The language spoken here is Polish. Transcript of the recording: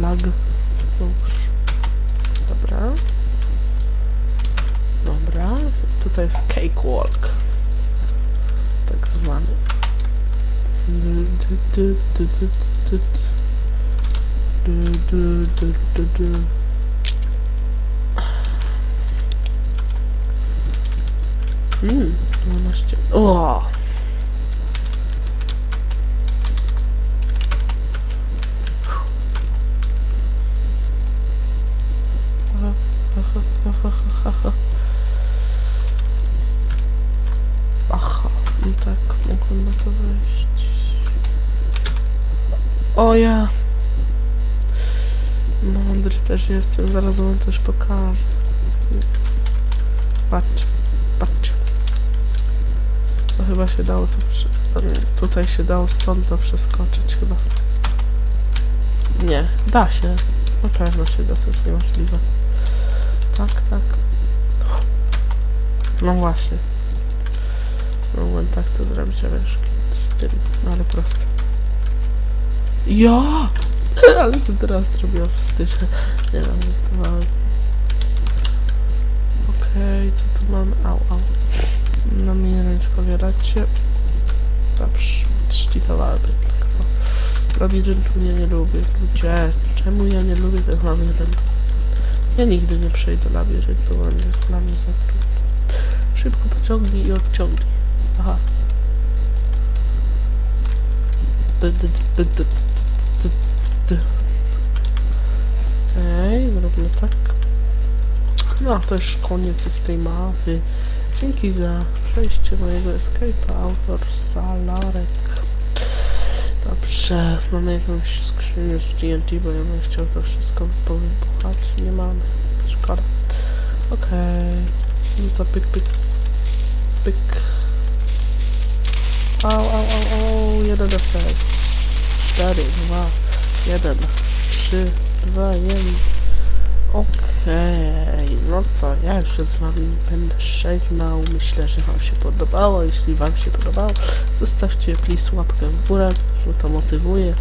lag. Dobra. Dobra. Tutaj jest cakewalk. Tak zwany. Du, du, du, tak, mogłem na to wejść. O ja! Mądry też jestem, zaraz wam coś pokażę. Patrz, patrz. To chyba się dało a nie, Tutaj się dało stąd to przeskoczyć chyba. Nie, da się. Na pewno się da, to jest niemożliwe. Tak, tak. No właśnie. Mogłem tak to zrobić, ale już z tym, no ale prosto. Ja! Ale co teraz zrobiłam wstyd. Nie wiem, żartowałem. Okej, co tu mamy? Au, au. Na mnie ręcz powielacie. Dobrze, sztitowałem jednak to. Labiryntu ja nie lubię. Ludzie, czemu ja nie lubię tych labiryntów? Ja nigdy nie przejdę labiryntu, on jest dla mnie za trudny. Szybko pociągnij i odciągnij. Aha. Okej, zróbmy tak. No, to już koniec z tej mapy. Dzięki za przejście mojego escape'a, autor Salarek. Dobrze, mamy jakąś skrzynię z TNT, bo ja bym chciał to wszystko powybuchać. Nie mamy. Szkoda. Okej. No to pyk, pyk, pyk. Au, au, au, au, jeden FPS. Cztery, dwa, jeden, trzy, dwa, jeden. Okej, no to ja już się z wami będę żegnał. Myślę, że wam się podobało. Jeśli wam się podobało, zostawcie please łapkę w górę, bo to motywuje.